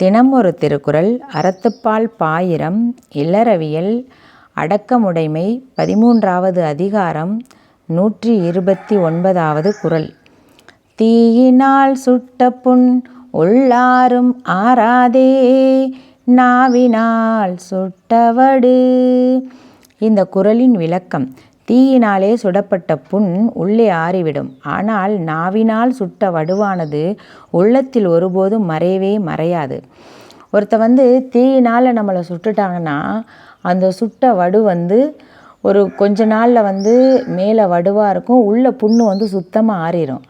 தினம் ஒரு திருக்குறள் அறத்துப்பால் பாயிரம் இல்லறவியல் அடக்கமுடைமை பதிமூன்றாவது அதிகாரம் நூற்றி இருபத்தி ஒன்பதாவது குறள். தீயினால் சுட்ட புண் உள்ளாரும் ஆறாதே நாவினால் சுட்டவடு. இந்த குறளின் விளக்கம் தீயினாலே சுடப்பட்ட புண் உள்ளே ஆறிவிடும். ஆனால் நாவினால் சுட்ட வடுவானது உள்ளத்தில் ஒருபோதும் மறையவே மறையாது. ஒருத்த வந்து தீயினால் நம்மளை சுட்டுட்டாங்கன்னா அந்த சுட்ட வடு வந்து ஒரு கொஞ்ச நாளில் வந்து மேலே வடுவாக இருக்கும் உள்ள புண்ணு வந்து சுத்தமாக ஆறிடும்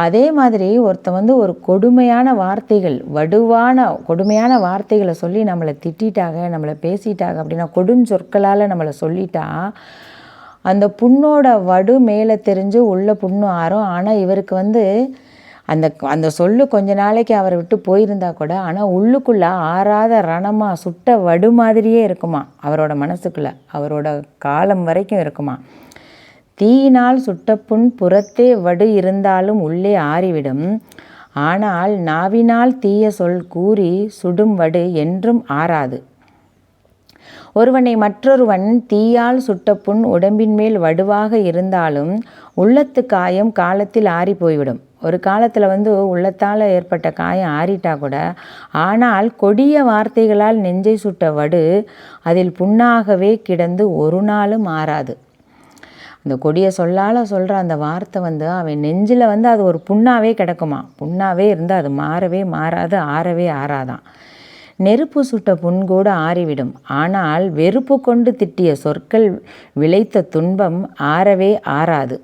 அதே மாதிரி ஒருத்தன் வந்து ஒரு கொடுமையான வார்த்தைகள் வடுவான கொடுமையான வார்த்தைகளை சொல்லி நம்மளை திட்டாங்க நம்மளை பேசிட்டாங்க அப்படின்னா கொடுஞ்சொற்களால் நம்மளை சொல்லிட்டா அந்த புண்ணோட வடு மேலே தெரிஞ்சு உள்ள புண்ணு ஆறும். ஆனால் இவருக்கு வந்து அந்த அந்த சொல்லு கொஞ்ச நாளைக்கு அவரை விட்டு போயிருந்தா கூட ஆனால் உள்ளுக்குள்ளே ஆறாத ரணமாக சுட்ட வடு மாதிரியே இருக்குமா அவரோட மனசுக்குள்ளே. அவரோட காலம் வரைக்கும் இருக்குமா. தீயினால் சுட்ட புண் புறத்தே வடு இருந்தாலும் உள்ளே ஆறிவிடும். ஆனால் நாவினால் தீய சொல் கூறி சுடும் வடு என்றும் ஆறாது. ஒருவனை மற்றொருவன் தீயால் சுட்ட புண் உடம்பின் மேல் வடுவாக இருந்தாலும் உள்ளத்து காயம் காலத்தில் ஆறி போய்விடும். ஒரு காலத்தில் வந்து உள்ளத்தால் ஏற்பட்ட காயம் ஆறிட்டா கூட ஆனால் கொடிய வார்த்தைகளால் நெஞ்சை சுட்ட வடு அதில் புண்ணாகவே கிடந்து ஒரு நாளும் மாறாது அந்த கொடிய சொல்லால் சொல்கிற அந்த வார்த்தை வந்து அவன் நெஞ்சில் வந்து அது ஒரு புண்ணாகவே கிடக்குமா? புண்ணாகவே இருந்து அது மாறவே மாறாது ஆறவே ஆறாதான். நெருப்பு சுட்ட புண் கூட ஆறிவிடும். ஆனால் வெறுப்பு கொண்டு திட்டிய சொற்கள் விளைத்த துன்பம் ஆறவே ஆறாது.